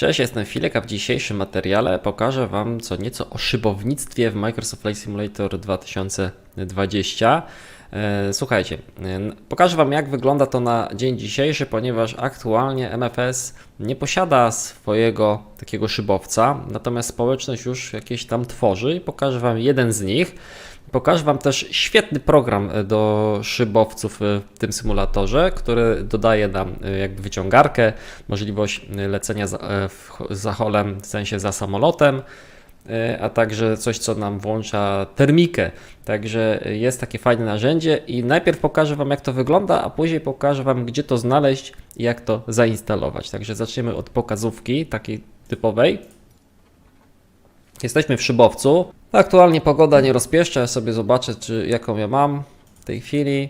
Cześć, jestem Filek, a w dzisiejszym materiale pokażę Wam co nieco o szybownictwie w Microsoft Flight Simulator 2020. E, Słuchajcie, e, pokażę Wam jak wygląda to na dzień dzisiejszy, ponieważ aktualnie MFS nie posiada swojego takiego szybowca, natomiast społeczność już jakieś tam tworzy i pokażę Wam jeden z nich. Pokażę Wam też świetny program do szybowców e, w tym symulatorze, który dodaje nam e, jakby wyciągarkę, możliwość e, lecenia za, e, za holem, w sensie za samolotem, e, a także coś, co nam włącza termikę. Także jest takie fajne narzędzie i najpierw pokażę Wam, jak to wygląda, a później pokażę Wam, gdzie to znaleźć i jak to zainstalować. Także zaczniemy od pokazówki takiej typowej. Jesteśmy w szybowcu. Aktualnie pogoda nie rozpieszcza, ja sobie zobaczę, czy jaką ja mam w tej chwili.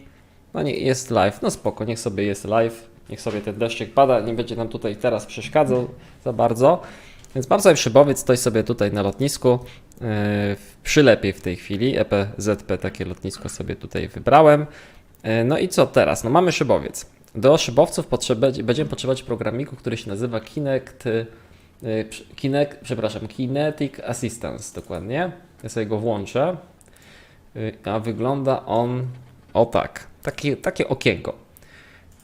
No nie, jest live, no spoko, niech sobie jest live, niech sobie ten deszczyk pada, nie będzie nam tutaj teraz przeszkadzał za bardzo. Więc mam sobie szybowiec, stoi sobie tutaj na lotnisku, yy, w przylepie w tej chwili, EPZP takie lotnisko sobie tutaj wybrałem. Yy, No i co teraz? No mamy szybowiec. Do szybowców potrzeba, będziemy potrzebować programiku, który się nazywa Kinect, przy- Kinect, przepraszam, Kinetic Assistance dokładnie. Ja sobie go włączę. Yy, A wygląda on o tak. Takie, takie okienko.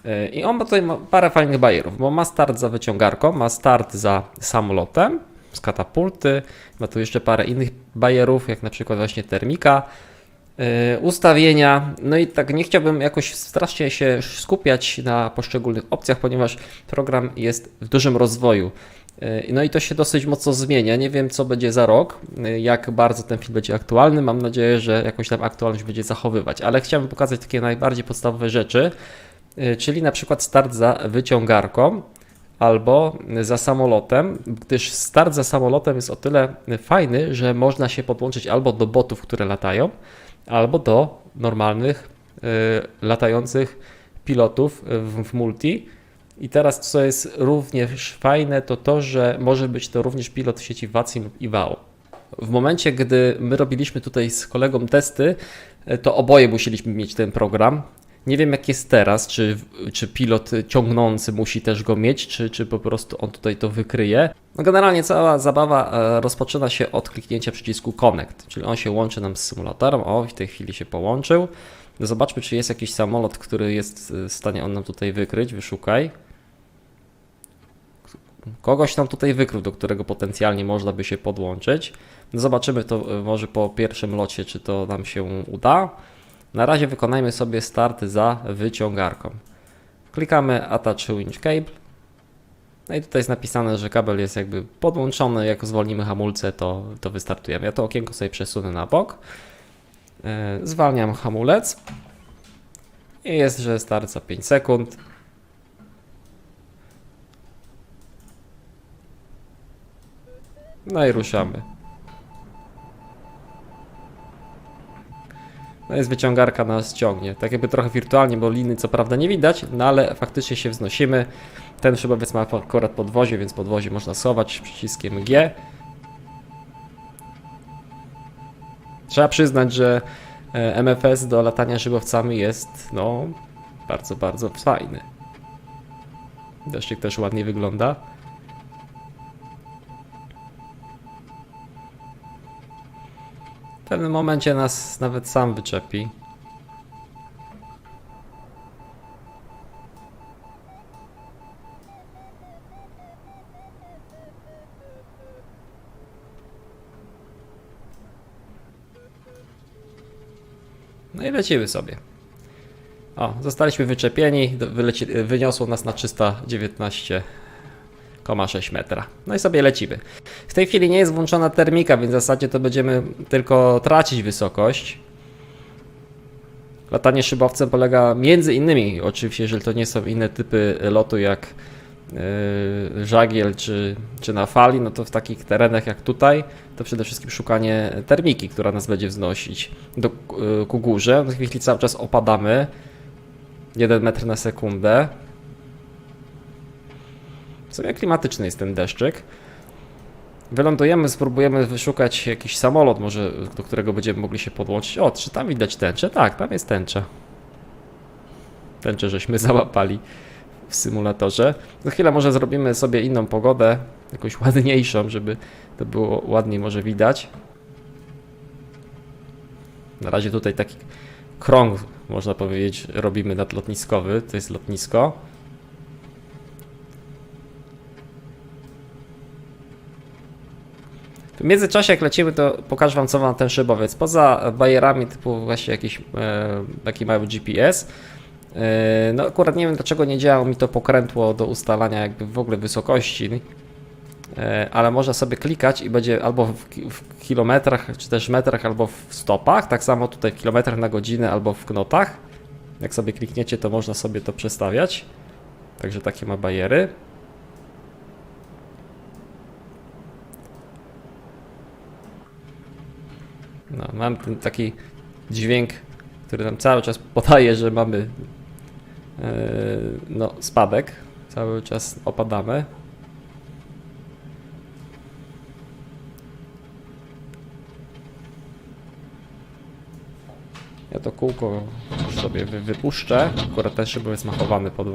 Yy, I on ma tutaj parę fajnych bajerów, bo ma start za wyciągarką, ma start za samolotem z katapulty, ma tu jeszcze parę innych bajerów, jak na przykład właśnie termika, ustawienia. No i tak nie chciałbym jakoś strasznie się skupiać na poszczególnych opcjach, ponieważ program jest w dużym rozwoju. Yy, No i to się dosyć mocno zmienia. Nie wiem, co będzie za rok, yy, jak bardzo ten film będzie aktualny. Mam nadzieję, że jakoś tam aktualność będzie zachowywać, ale chciałbym pokazać takie najbardziej podstawowe rzeczy, yy, czyli na przykład start za wyciągarką albo za samolotem, gdyż start za samolotem jest o tyle fajny, że można się podłączyć albo do botów, które latają, albo do normalnych latających pilotów w multi. I teraz, co jest również fajne, to to, że może być to również pilot w sieci VACIM lub IWAO. W momencie, gdy my robiliśmy tutaj z kolegą testy, e, to oboje musieliśmy mieć ten program. Nie wiem, jak jest teraz, czy, czy pilot ciągnący musi też go mieć, czy, czy po prostu on tutaj to wykryje. No generalnie cała zabawa e, rozpoczyna się od kliknięcia przycisku Connect, czyli on się łączy nam z symulatorem. O, w tej chwili się połączył. Zobaczmy, czy jest jakiś samolot, który jest e, w stanie on nam tutaj wykryć. Wyszukaj. Kogoś nam tutaj wykrył, do którego potencjalnie można by się podłączyć. No zobaczymy to e, może po pierwszym locie, czy to nam się uda. Na razie wykonajmy sobie start za wyciągarką. Klikamy Attach Winch Cable. No i tutaj jest napisane, że kabel jest jakby podłączony. Jak zwolnimy hamulce, to, to wystartujemy. Ja to okienko sobie przesunę na bok. E, Zwalniam hamulec. I jest, że start za 5 sekund. No i ruszamy. No jest wyciągarka nas ciągnie. Tak jakby trochę wirtualnie, bo liny co prawda nie widać, no ale faktycznie się wznosimy. Ten szybowiec ma akurat podwozie, więc podwozie można schować przyciskiem G. Trzeba przyznać, że e, MFS do latania szybowcami jest no bardzo, bardzo fajny. Deszczyk też ładnie wygląda. W pewnym momencie nas nawet sam wyczepi. No i lecimy sobie. O, zostaliśmy wyczepieni, wyniosło nas na 319,6 metra. No i sobie lecimy. W tej chwili nie jest włączona termika, więc w zasadzie to będziemy tylko tracić wysokość. Latanie szybowcem polega między innymi, oczywiście, jeżeli to nie są inne typy lotu jak yy, żagiel czy, czy na fali, no to w takich terenach jak tutaj, to przede wszystkim szukanie termiki, która nas będzie wznosić do, yy, ku górze. W tej chwili cały czas opadamy 1 metr na sekundę. Sumie klimatyczny jest ten deszczyk. Wylądujemy, spróbujemy wyszukać jakiś samolot, może do którego będziemy mogli się podłączyć. O, czy tam widać tęczę? Tak, tam jest tęcza. Tęczę żeśmy załapali w symulatorze. Za chwilę może zrobimy sobie inną pogodę. jakąś ładniejszą, żeby to było ładniej może widać. Na razie tutaj taki krąg, można powiedzieć, robimy nadlotniskowy. To jest lotnisko. Międzyczasie jak lecimy, to pokażę Wam co ma ten szybowiec. Poza bajerami typu właśnie jakiś e, taki mały GPS, e, no akurat nie wiem dlaczego nie działało mi to pokrętło do ustalania jakby w ogóle wysokości, e, ale można sobie klikać i będzie albo w, w kilometrach, czy też metrach, albo w stopach, tak samo tutaj w kilometrach na godzinę, albo w knotach. Jak sobie klikniecie, to można sobie to przestawiać. Także takie ma bajery. No, mam ten taki dźwięk, który nam cały czas podaje, że mamy yy, no, spadek. Cały czas opadamy. Ja to kółko sobie wy, wypuszczę. Akurat ten szyb jest machowany pod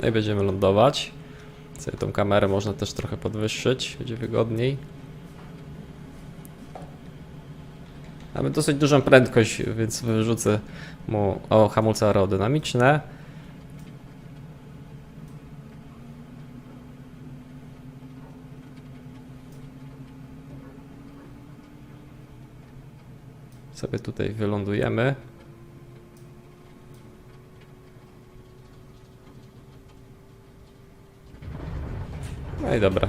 No i będziemy lądować. Sobie tą kamerę można też trochę podwyższyć, będzie wygodniej. Mamy dosyć dużą prędkość, więc wyrzucę mu o hamulce aerodynamiczne. Sobie tutaj wylądujemy. No i dobra.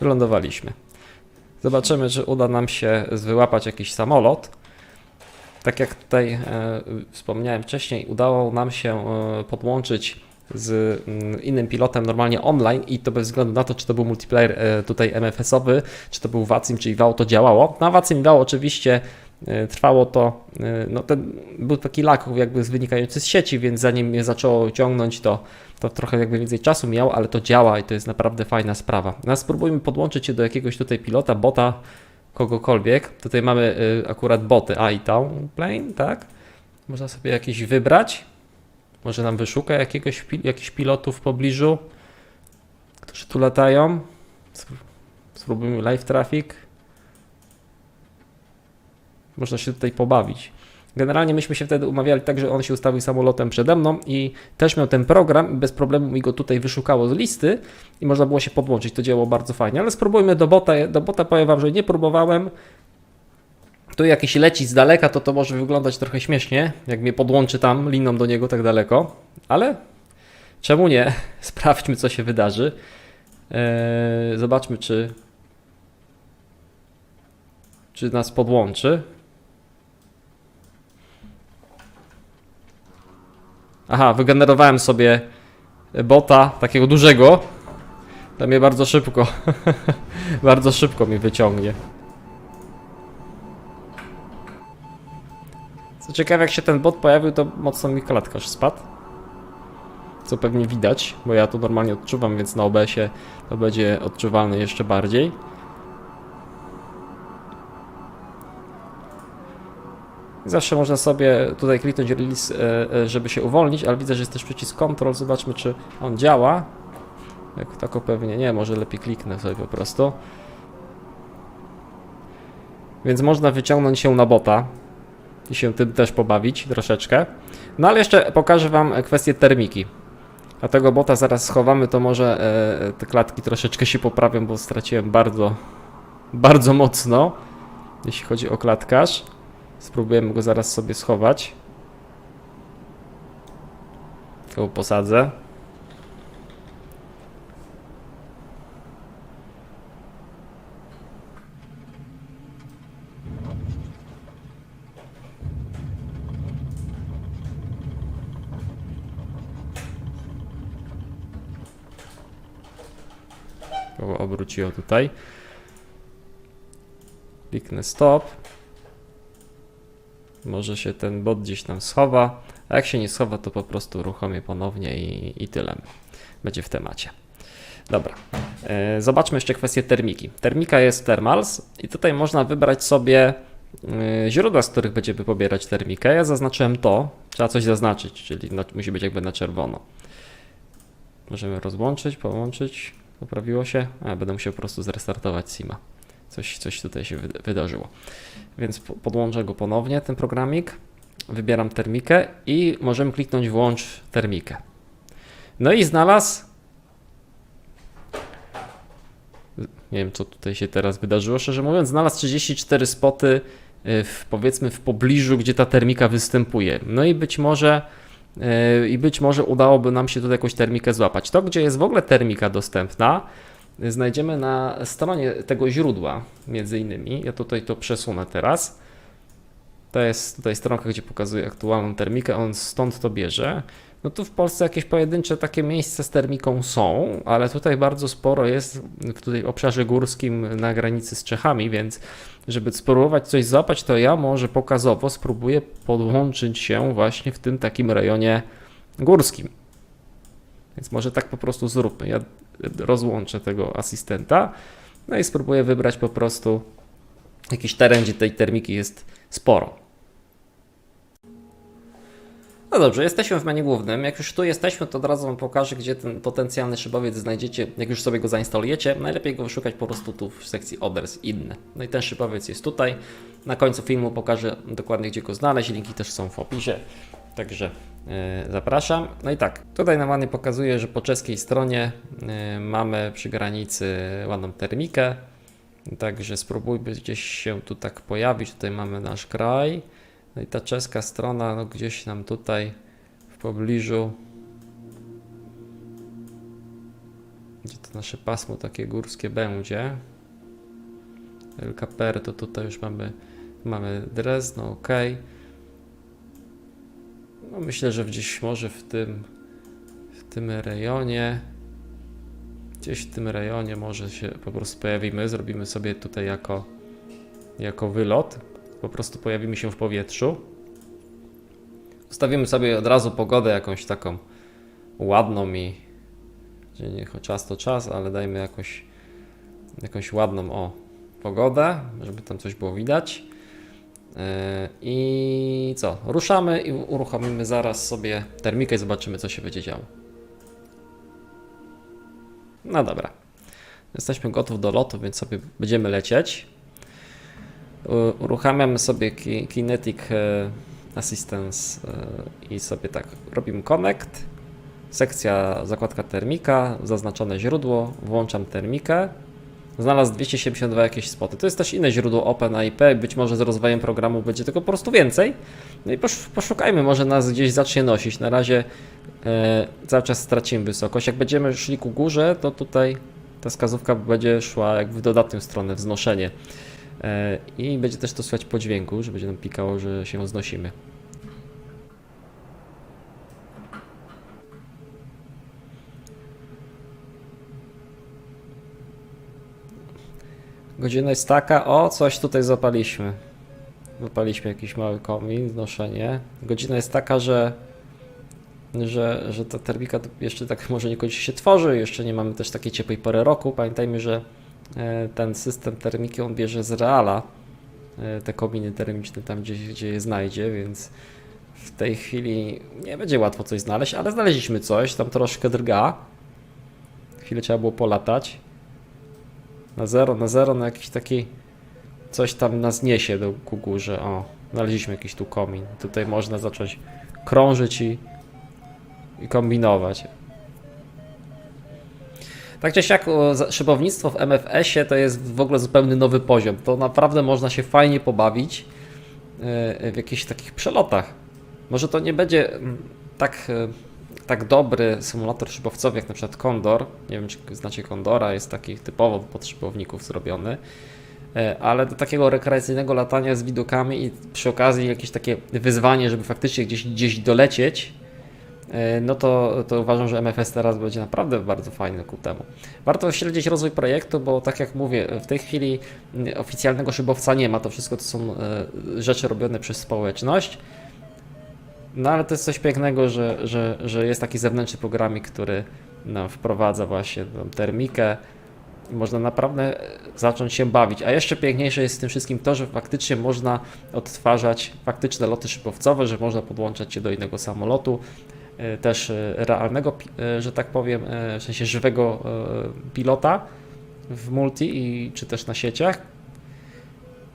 Wylądowaliśmy. Zobaczymy, czy uda nam się wyłapać jakiś samolot. Tak jak tutaj e, wspomniałem wcześniej, udało nam się e, podłączyć z mm, innym pilotem normalnie online i to bez względu na to, czy to był multiplayer e, tutaj MFS-owy, czy to był Wacim, czy IWAO, to działało. Na Wacim IWAO oczywiście trwało to, e, no ten był taki lag jakby wynikający z sieci, więc zanim mnie zaczęło ciągnąć, to, to trochę jakby więcej czasu miało, ale to działa i to jest naprawdę fajna sprawa. No, a spróbujmy podłączyć się do jakiegoś tutaj pilota, bota, kogokolwiek. Tutaj mamy y, akurat boty iTown Plane, tak? Można sobie jakiś wybrać. Może nam wyszuka jakiegoś jakichś pilotów w pobliżu, którzy tu latają. Spró- Spróbujmy live traffic. Można się tutaj pobawić. Generalnie myśmy się wtedy umawiali tak, że on się ustawił samolotem przede mną i też miał ten program i bez problemu mi go tutaj wyszukało z listy i można było się podłączyć. To działało bardzo fajnie, ale spróbujmy do bota. Do bota powiem wam, że nie próbowałem. Tu jakiś leci z daleka, to to może wyglądać trochę śmiesznie, jak mnie podłączy tam liną do niego tak daleko, ale czemu nie? Sprawdźmy, co się wydarzy. Eee, zobaczmy, czy czy nas podłączy. Aha, wygenerowałem sobie bota takiego dużego. To mnie bardzo szybko, bardzo szybko mnie wyciągnie. Co ciekawe, jak się ten bot pojawił, to mocno mi klatkarz spadł. Co pewnie widać, bo ja to normalnie odczuwam, więc na OBS-ie to będzie odczuwalne jeszcze bardziej. Zawsze można sobie tutaj kliknąć release, e, e, żeby się uwolnić, ale widzę, że jest też przycisk control. Zobaczmy, czy on działa. Jak tako pewnie nie, może lepiej kliknę sobie po prostu. Więc można wyciągnąć się na bota i się tym też pobawić troszeczkę. No ale jeszcze pokażę Wam kwestię termiki. A tego bota zaraz schowamy, to może e, te klatki troszeczkę się poprawią, bo straciłem bardzo, bardzo mocno, jeśli chodzi o klatkarz. Spróbujemy go zaraz sobie schować. Go posadzę. Go obróciło tutaj. Kliknę stop. Może się ten bot gdzieś tam schowa. A jak się nie schowa, to po prostu uruchomię ponownie i, i tyle. Będzie w temacie. Dobra. E, Zobaczmy jeszcze kwestię termiki. Termika jest Thermals i tutaj można wybrać sobie e, źródła, z których będziemy pobierać termikę. Ja zaznaczyłem to, trzeba coś zaznaczyć, czyli musi być jakby na czerwono. Możemy rozłączyć, połączyć. Poprawiło się? A, będę musiał po prostu zrestartować Sima. Coś, coś tutaj się wyda- wydarzyło. Więc po- podłączę go ponownie, ten programik. Wybieram termikę i możemy kliknąć włącz termikę. No i znalazł. Nie wiem, co tutaj się teraz wydarzyło. Szczerze mówiąc, znalazł 34 spoty, y, w, powiedzmy, w pobliżu, gdzie ta termika występuje. No i być może. y, I być może udałoby nam się tutaj jakąś termikę złapać. To, gdzie jest w ogóle termika dostępna, znajdziemy na stronie tego źródła, między innymi. Ja tutaj to przesunę teraz. To jest tutaj stronka, gdzie pokazuje aktualną termikę, on stąd to bierze. No tu w Polsce jakieś pojedyncze takie miejsca z termiką są, ale tutaj bardzo sporo jest w tutaj obszarze górskim na granicy z Czechami, więc żeby spróbować coś złapać, to ja może pokazowo spróbuję podłączyć się właśnie w tym takim rejonie górskim. Więc może tak po prostu zróbmy. Ja rozłączę tego asystenta, no i spróbuję wybrać po prostu jakiś teren, gdzie tej termiki jest sporo. No dobrze, jesteśmy w menu głównym. Jak już tu jesteśmy, to od razu Wam pokażę, gdzie ten potencjalny szybowiec znajdziecie, jak już sobie go zainstalujecie. Najlepiej go wyszukać po prostu tu w sekcji Others, inne. No i ten szybowiec jest tutaj. Na końcu filmu pokażę dokładnie, gdzie go znaleźć. Linki też są w opisie. Także yy, zapraszam. No i tak, tutaj nam ładnie pokazuje, że po czeskiej stronie yy, mamy przy granicy ładną termikę. Także spróbujmy gdzieś się tu tak pojawić. Tutaj mamy nasz kraj. No i ta czeska strona, no gdzieś nam tutaj w pobliżu, gdzie to nasze pasmo takie górskie będzie. LKPR to tutaj już mamy, mamy Drezno, ok. No myślę, że gdzieś może w tym, w tym rejonie, gdzieś w tym rejonie może się po prostu pojawimy, zrobimy sobie tutaj jako, jako wylot po prostu pojawimy się w powietrzu. Ustawimy sobie od razu pogodę jakąś taką ładną i nie czas to czas, ale dajmy jakąś, jakąś ładną o pogodę, żeby tam coś było widać. Yy, I co? Ruszamy i uruchomimy zaraz sobie termikę i zobaczymy, co się będzie działo. No dobra. Jesteśmy gotów do lotu, więc sobie będziemy lecieć. Uruchamiamy sobie ki- Kinetic e, Assistance e, i sobie tak robimy connect. Sekcja zakładka termika, zaznaczone źródło, włączam termikę. Znalazł 272 jakieś spoty. To jest też inne źródło OpenIP, być może z rozwojem programu będzie tego po prostu więcej. No i posz, poszukajmy, może nas gdzieś zacznie nosić. Na razie e, cały czas stracimy wysokość. Jak będziemy szli ku górze, to tutaj ta wskazówka będzie szła jak w dodatnią stronę, wznoszenie. E, I będzie też to słychać po dźwięku, że będzie nam pikało, że się wznosimy. Godzina jest taka, o, coś tutaj zapaliśmy. Zapaliśmy jakiś mały komin, wznoszenie. Godzina jest taka, że, że, że ta termika jeszcze tak może nie kończy się tworzy, jeszcze nie mamy też takiej ciepłej pory roku. Pamiętajmy, że e, ten system termiki on bierze z reala e, te kominy termiczne tam gdzie, gdzie je znajdzie, więc w tej chwili nie będzie łatwo coś znaleźć, ale znaleźliśmy coś, tam troszkę drga. Chwilę trzeba było polatać. Na zero, na zero, na jakiś taki coś tam nas niesie do ku górze. O, znaleźliśmy jakiś tu komin. Tutaj można zacząć krążyć i, i kombinować. Tak czy siak szybownictwo w MFS-ie to jest w ogóle zupełnie nowy poziom. To naprawdę można się fajnie pobawić e, w jakichś takich przelotach. Może to nie będzie mm, tak, e, tak dobry symulator szybowcowy jak na przykład Condor. Nie wiem, czy znacie Condora, jest taki typowo pod szybowników zrobiony. E, Ale do takiego rekreacyjnego latania z widokami i przy okazji jakieś takie wyzwanie, żeby faktycznie gdzieś, gdzieś dolecieć, e, no to, to uważam, że MFS teraz będzie naprawdę bardzo fajny ku temu. Warto śledzić rozwój projektu, bo tak jak mówię, w tej chwili mm, oficjalnego szybowca nie ma, to wszystko to są e, rzeczy robione przez społeczność. No ale to jest coś pięknego, że, że, że jest taki zewnętrzny programik, który wprowadza właśnie tą termikę. I Można naprawdę zacząć się bawić. A jeszcze piękniejsze jest w tym wszystkim to, że faktycznie można odtwarzać faktyczne loty szybowcowe, że można podłączać się do innego samolotu, e, też e, realnego, e, że tak powiem, w sensie żywego pilota w multi i czy też na sieciach.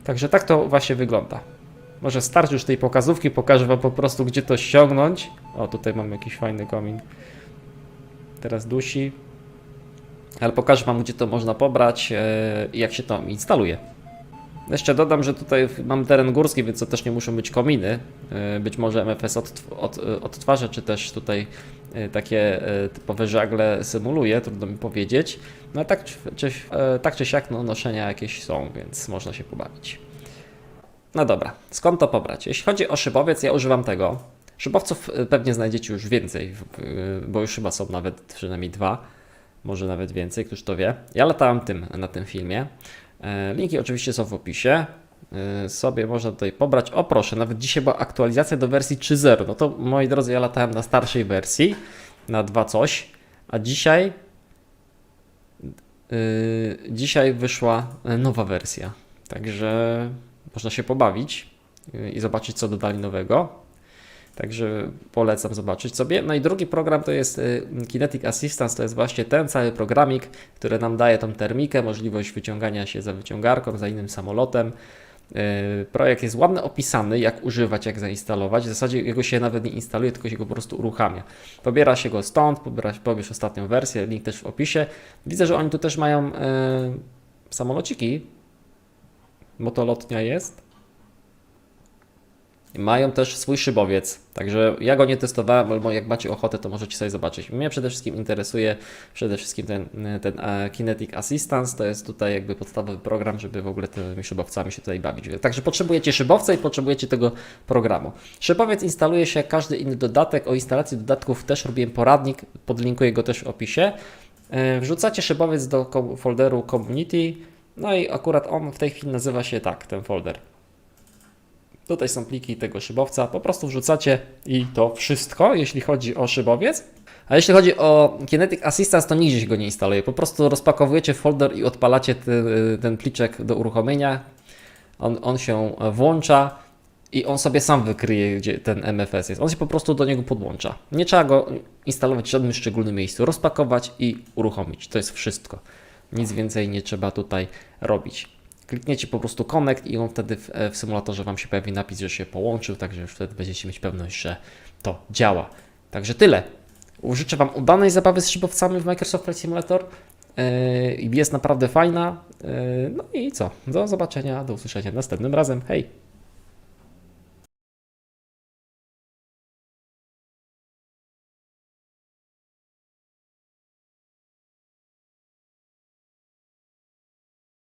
Także tak to właśnie wygląda. Może starczy już tej pokazówki, pokażę Wam po prostu, gdzie to ściągnąć. O, tutaj mamy jakiś fajny komin. Teraz dusi. Ale pokażę Wam, gdzie to można pobrać e, i jak się to instaluje. Jeszcze dodam, że tutaj mam teren górski, więc to też nie muszą być kominy. E, Być może MFS od, od, odtwarza, czy też tutaj e, takie e, typowe żagle symuluje, trudno mi powiedzieć. No a tak czy, e, tak czy siak no, noszenia jakieś są, więc można się pobawić. No dobra, skąd to pobrać? Jeśli chodzi o szybowiec, ja używam tego. Szybowców y, pewnie znajdziecie już więcej, y, bo już chyba są nawet przynajmniej dwa, może nawet więcej, któż to wie. Ja latałem tym na tym filmie. E, Linki oczywiście są w opisie. E, Sobie można tutaj pobrać. O proszę, nawet dzisiaj była aktualizacja do wersji 3.0. No to moi drodzy, ja latałem na starszej wersji, na 2 coś, a dzisiaj y, dzisiaj wyszła e, nowa wersja. Także można się pobawić y, i zobaczyć, co dodali nowego. Także polecam zobaczyć sobie. No i drugi program to jest y, Kinetic Assistance, to jest właśnie ten cały programik, który nam daje tą termikę, możliwość wyciągania się za wyciągarką, za innym samolotem. Y, Projekt jest ładnie opisany, jak używać, jak zainstalować. W zasadzie jego się nawet nie instaluje, tylko się go po prostu uruchamia. Pobiera się go stąd, pobierz ostatnią wersję, link też w opisie. Widzę, że oni tu też mają y, samolociki. Motolotnia jest. Mają też swój szybowiec, także ja go nie testowałem, albo jak macie ochotę, to możecie sobie zobaczyć. Mnie przede wszystkim interesuje przede wszystkim ten, ten e, Kinetic Assistance, to jest tutaj jakby podstawowy program, żeby w ogóle tymi szybowcami się tutaj bawić. Także potrzebujecie szybowca i potrzebujecie tego programu. Szybowiec instaluje się jak każdy inny dodatek, o instalacji dodatków też robiłem poradnik, podlinkuję go też w opisie. E, Wrzucacie szybowiec do folderu Community, no i akurat on w tej chwili nazywa się tak, ten folder. Tutaj są pliki tego szybowca, po prostu wrzucacie i to wszystko, jeśli chodzi o szybowiec. A jeśli chodzi o Kinetic Assistance, to nigdzie się go nie instaluje. Po prostu rozpakowujecie folder i odpalacie ten, ten pliczek do uruchomienia. On, on się włącza i on sobie sam wykryje, gdzie ten MFS jest. On się po prostu do niego podłącza. Nie trzeba go instalować w żadnym szczególnym miejscu. Rozpakować i uruchomić. To jest wszystko. Nic więcej nie trzeba tutaj robić. Klikniecie po prostu connect i on wtedy w, w symulatorze Wam się pojawi napis, że się połączył, także wtedy będziecie mieć pewność, że to działa. Także tyle. Życzę Wam udanej zabawy z szybowcami w Microsoft Flight Simulator. Yy, Jest naprawdę fajna. Yy, No i co? Do zobaczenia, do usłyszenia następnym razem. Hej!